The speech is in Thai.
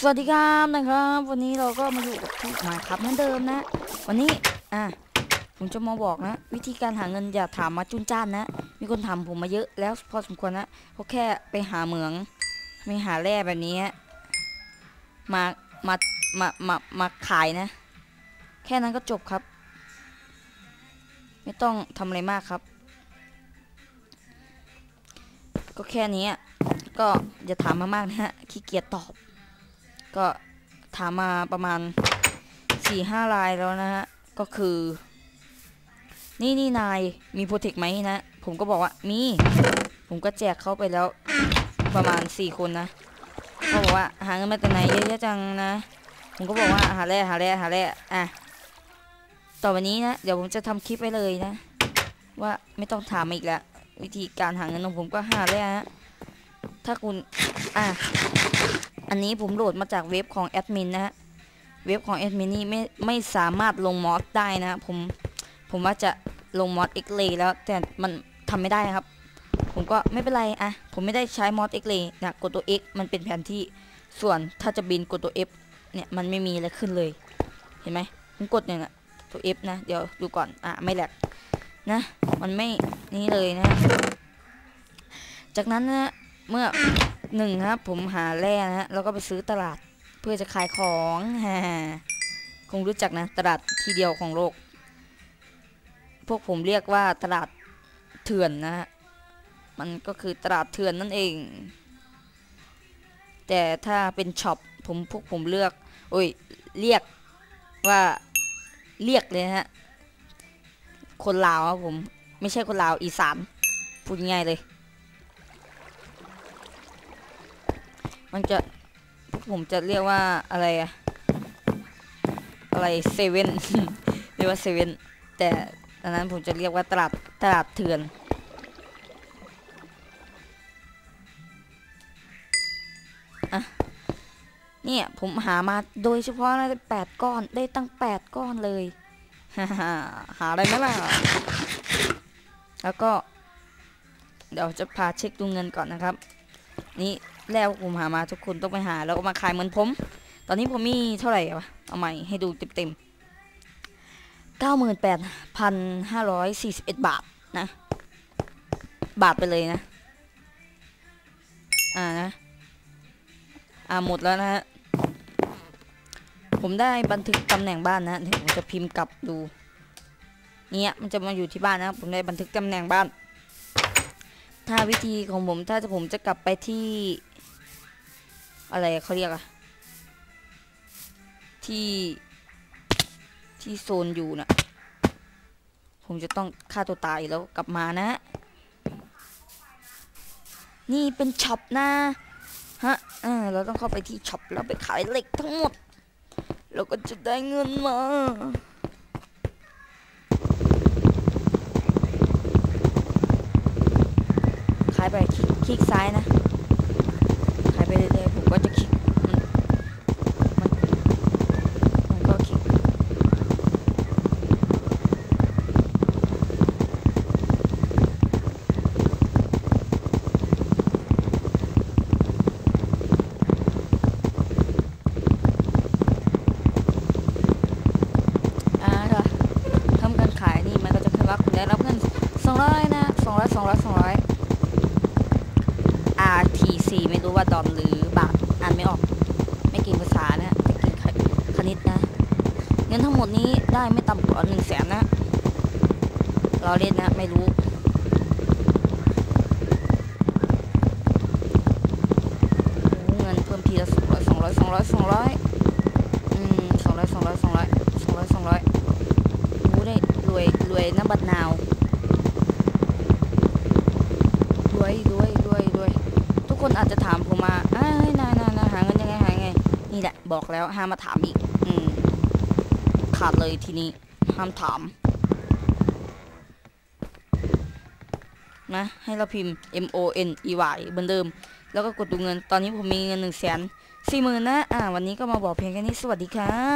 สวัสดีครับนะครับ วันนี้เราก็มาอยู่กับที่มาครับเหมือนเดิมนะ วันนี้อะผมจะมาบอกนะ วิธีการหาเงินอย่าถามมาจุนจ้านนะ มีคนถามผมมาเยอะแล้วพอสมควรนะเพราะแค่ไปหาเหมืองไม่หาแร่แบบนี้มามามามามาขายนะ แค่นั้นก็จบครับ ไม่ต้องทำอะไรมากครับ ก็แค่นี้ก็อย่าถามมามากนะฮะขี้เกียจตอบ ก็ถามมาประมาณสี่ห้ารายแล้วนะฮะ ก็คือ นี่นี่นายมีโปรเทคไหมนะ ผมก็บอกว่ามี ผมก็แจกเขาไปแล้วประมาณสี่คนนะเขาบอกว่าหาเงินมาแต่ไหนเยอะแยะจังนะ ผมก็บอกว่าหาแร่หาแร่หาแร่อะต่อไปนี้นะ เดี๋ยวผมจะทำคลิปไว้เลยนะ ว่าไม่ต้องถามอีกแล้ว วิธีการหาเงินของผมก็หาแร่ฮะถ้าคุณ อะ อันนี้ผมโหลดมาจากเว็บของแอดมินนะฮะเว็บของแอดมินนี่ไม่ไม่สามารถลงมอสได้นะผมผมว่าจะลงมอสเอ็กเลแล้วแต่มันทำไม่ได้ครับ ผมก็ไม่เป็นไรอะผมไม่ได้ใช้มอสเอ็กเลนะกดตัว X มันเป็นแผนที่ส่วนถ้าจะบินกดตัว F เนี่ยมันไม่มีอะไรขึ้นเลย เห็นไหมผมกดเนี่ยนะตัว F นะเดี๋ยวดูก่อนอะไม่แหลกนะ มันไม่นี่เลยนะ จากนั้นนะเมื่อ หนึ่งครับ ผมหาแร่นะฮะแล้วก็ไปซื้อตลาดเพื่อจะขายของฮ่าคงรู้จักนะ ตลาดที่เดียวของโลก พวกผมเรียกว่าตลาดเถื่อนนะฮะมันก็คือตลาดเถื่อนนั่นเอง แต่ถ้าเป็นช็อปผมพวกผมเลือก โอ้ยเรียกว่าเรียกเลยฮะ คนลาวครับผม ไม่ใช่คนลาวอีสานพูดง่ายเลย มันจะพวกผมจะเรียกว่าอะไรอะอะไรเซเว่นเรียกว่าเซเว่นแต่อันนั้นผมจะเรียกว่าตลาดตลาดเถื่อนอะเนี่ย ผมหามาโดยเฉพาะนะได้แปดก้อนได้ตั้งแปดก้อนเลย หาอะไรไหมล่ะ แล้วก็ เดี๋ยวจะพาเช็คดูเงินก่อนนะครับ นี่ แล้วผมหามาทุกคนต้องไปหาแล้วก็มาขายเหมือนผม ตอนนี้ผมมีเท่าไหร่วะเอาใหม่ให้ดูเต็มๆเก้าหมื่นแปดพันห้าร้อยสี่สิบเอ็ดบาทนะ บาทไปเลยนะ อ่านะ อ่าหมดแล้วนะฮะ ผมได้บันทึกตำแหน่งบ้านนะเดี๋ยวผมจะพิมพ์กลับดู เนี่ยมันจะมาอยู่ที่บ้านนะ ผมได้บันทึกตำแหน่งบ้านถ้าวิธีของผมถ้าจะผมจะกลับไปที่ อะไรเขาเรียกอะที่ ที่โซนอยู่นะผมจะต้องฆ่าตัวตายแล้วกลับมานะ นี่เป็นช็อปนะฮะเออเราต้องเข้าไปที่ช็อปแล้วไปขายเหล็กทั้งหมดเราก็จะได้เงินมาขายไปคลิกคลิกซ้ายนะ ขายไปเรื่อยๆผมก็จะคลิกมันมันมันก็คลิกอ่าค่ะทำการขายนี่มันก็จะขึ้น ว่าคุณได้รับเงิน200นะ200 200 200 RTC ไม่รู้ว่าดอลหรือบาทอ่านไม่ออก ไม่ก่งภาษานะแต่ก่งคณิตนะ เงินทั้งหมดนี้ได้ไม่ต่ำกว่าหนึ่งแสนนะ เราเล่นนะ ไม่รู้เงินเพิ่มทีละสองร้อยสองร้อยสองร้อยสองร้อยอืมสองร้อยสองร้อยสองร้อยสองร้อยสองร้อยโอ้ได้รวยรวยน้ำบัดนาว รวยรวยรวยรวยทุกคนอาจจะถามผมมาเอ้ยนายนายนายหาเงินยังไงหาไง นี่แหละ บอกแล้วห้ามมาถามอีก อืม ขาดเลยทีนี้ ห้ามถาม นะ ให้เราพิมพ์ M O N E Y เหมือนเดิม แล้วก็กดดูเงิน ตอนนี้ผมมีเงินหนึ่งแสนสี่หมื่นนะ อ่า วันนี้ก็มาบอกเพียงแค่นี้ สวัสดีค่ะ